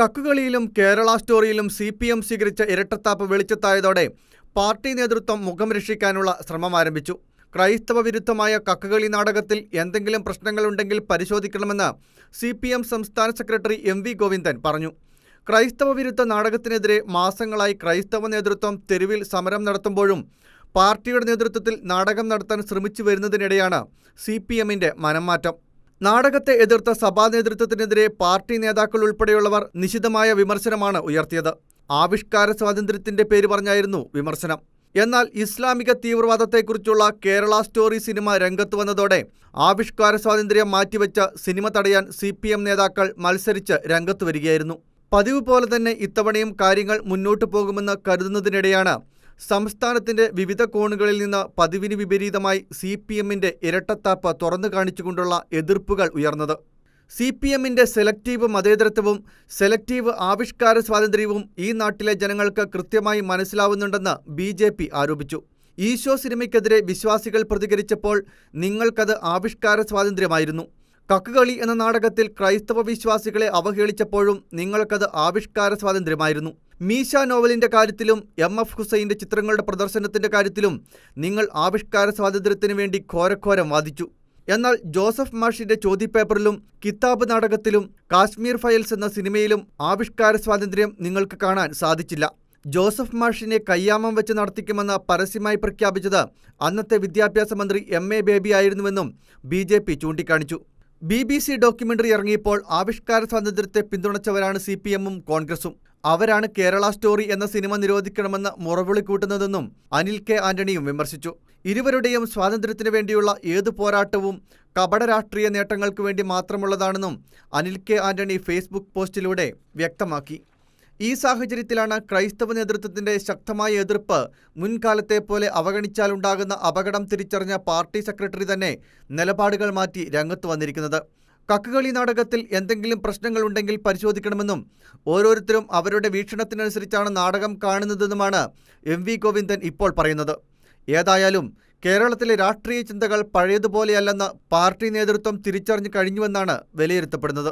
കക്കുകളിയിലും കേരള സ്റ്റോറിയിലും C P M സ്വീകരിച്ച ഇരട്ടത്താപ്പ് വെളിച്ചത്തായതോടെ പാർട്ടി നേതൃത്വം മുഖം രക്ഷിക്കാനുള്ള ശ്രമം ആരംഭിച്ചു. ക്രൈസ്തവ വിരുദ്ധമായ കക്കുകളി നാടകത്തിൽ എന്തെങ്കിലും പ്രശ്നങ്ങളുണ്ടെങ്കിൽ പരിശോധിക്കണമെന്ന് സി പി എം സംസ്ഥാന സെക്രട്ടറി എം വി ഗോവിന്ദൻ പറഞ്ഞു. ക്രൈസ്തവ വിരുദ്ധ നാടകത്തിനെതിരെ മാസങ്ങളായി ക്രൈസ്തവ നേതൃത്വം തെരുവിൽ സമരം നടത്തുമ്പോഴും പാർട്ടിയുടെ നേതൃത്വത്തിൽ നാടകം നടത്താൻ ശ്രമിച്ചു വരുന്നതിനിടെയാണ് സി പി എമ്മിന്റെ മനംമാറ്റം. നാടകത്തെ എതിർത്ത സഭാ നേതൃത്വത്തിനെതിരെ പാർട്ടി നേതാക്കൾ ഉൾപ്പെടെയുള്ളവർ നിശിതമായ വിമർശനമാണ് ഉയർത്തിയത്. ആവിഷ്കാര സ്വാതന്ത്ര്യത്തിന്റെ പേര് പറഞ്ഞായിരുന്നു വിമർശനം. എന്നാൽ ഇസ്ലാമിക തീവ്രവാദത്തെക്കുറിച്ചുള്ള കേരള സ്റ്റോറി സിനിമ രംഗത്ത് വന്നതോടെ ആവിഷ്കാര സ്വാതന്ത്ര്യം മാറ്റിവെച്ച സിനിമ തടയാൻ സി പി എം നേതാക്കൾ മത്സരിച്ച് രംഗത്ത് വരികയായിരുന്നു. പതിവ് പോലെ തന്നെ ഇത്തവണയും കാര്യങ്ങൾ മുന്നോട്ടു പോകുമെന്ന് കരുതുന്നതിനിടെയാണ് സംസ്ഥാനത്തിന്റെ വിവിധ കോണുകളിൽ നിന്ന് പതിവിന് വിപരീതമായി സി പി എമ്മിന്റെ ഇരട്ടത്താപ്പ് തുറന്നു കാണിച്ചുകൊണ്ടുള്ള എതിർപ്പുകൾ ഉയർന്നത്. സി പി എമ്മിന്റെ സെലക്റ്റീവ് മതേതരത്വവും സെലക്റ്റീവ് ആവിഷ്കാര സ്വാതന്ത്ര്യവും ഈ നാട്ടിലെ ജനങ്ങൾക്ക് കൃത്യമായി മനസ്സിലാവുന്നുണ്ടെന്ന് ബി ജെ പി ആരോപിച്ചു. ഈശോ സിനിമയ്ക്കെതിരെ വിശ്വാസികൾ പ്രതികരിച്ചപ്പോൾ നിങ്ങൾക്കത് ആവിഷ്കാര സ്വാതന്ത്ര്യമായിരുന്നു. കക്കുകളി എന്ന നാടകത്തിൽ ക്രൈസ്തവ വിശ്വാസികളെ അവഹേളിച്ചപ്പോഴും നിങ്ങൾക്കത് ആവിഷ്കാര സ്വാതന്ത്ര്യമായിരുന്നു. മീശ നോവലിന്റെ കാര്യത്തിലും എം എഫ് ഹുസൈന്റെ ചിത്രങ്ങളുടെ പ്രദർശനത്തിന്റെ കാര്യത്തിലും നിങ്ങൾ ആവിഷ്കാര സ്വാതന്ത്ര്യത്തിന് വേണ്ടി ഘോരഘോരം വാദിച്ചു. എന്നാൽ ജോസഫ് മാഷിന്റെ ചോദ്യപേപ്പറിലും കിതാബ് നാടകത്തിലും കാശ്മീർ ഫയൽസ് എന്ന സിനിമയിലും ആവിഷ്കാര സ്വാതന്ത്ര്യം നിങ്ങൾക്ക് കാണാൻ സാധിച്ചില്ല. ജോസഫ് മാഷിനെ കയ്യാമം വെച്ച് നടത്തിക്കുമെന്ന് പരസ്യമായി പ്രഖ്യാപിച്ചത് അന്നത്തെ വിദ്യാഭ്യാസ മന്ത്രി എം എ ബേബി ആയിരുന്നുവെന്നും ബി ജെ പി ചൂണ്ടിക്കാണിച്ചു. ബി ബി സി ഡോക്യുമെന്ററി ഇറങ്ങിയപ്പോൾ ആവിഷ്കാര സ്വാതന്ത്ര്യത്തെ പിന്തുണച്ചവരാണ് സി പി എമ്മും കോൺഗ്രസും. അവരാണ് കേരള സ്റ്റോറി എന്ന സിനിമ നിരോധിക്കണമെന്ന് മുറവിളി കൂട്ടുന്നതെന്നും അനിൽ കെ ആന്റണിയും വിമർശിച്ചു. ഇരുവരുടെയും സ്വാതന്ത്ര്യത്തിനു വേണ്ടിയുള്ള ഏതു പോരാട്ടവും കപട രാഷ്ട്രീയ നേട്ടങ്ങൾക്ക് വേണ്ടി മാത്രമുള്ളതാണെന്നും അനിൽ കെ ആന്റണി ഫേസ്ബുക്ക് പോസ്റ്റിലൂടെ വ്യക്തമാക്കി. ഈ സാഹചര്യത്തിലാണ് ക്രൈസ്തവ നേതൃത്വത്തിന്റെ ശക്തമായ എതിർപ്പ് മുൻകാലത്തെ പോലെ അവഗണിച്ചാലുണ്ടാകുന്ന അപകടം തിരിച്ചറിഞ്ഞ പാർട്ടി സെക്രട്ടറി തന്നെ നിലപാടുകൾ മാറ്റി രംഗത്ത് വന്നിരിക്കുന്നത്. കക്കുകളി നാടകത്തിൽ എന്തെങ്കിലും പ്രശ്നങ്ങളുണ്ടെങ്കിൽ പരിശോധിക്കണമെന്നും ഓരോരുത്തരും അവരുടെ വീക്ഷണത്തിനനുസരിച്ചാണ് നാടകം കാണുന്നതെന്നുമാണ് എം വി ഗോവിന്ദൻ ഇപ്പോൾ പറയുന്നത്. ഏതായാലും കേരളത്തിലെ രാഷ്ട്രീയ ചിന്തകൾ പഴയതുപോലെയല്ലെന്ന് പാർട്ടി നേതൃത്വം തിരിച്ചറിഞ്ഞു കഴിഞ്ഞുവെന്നാണ് വിലയിരുത്തപ്പെടുന്നത്.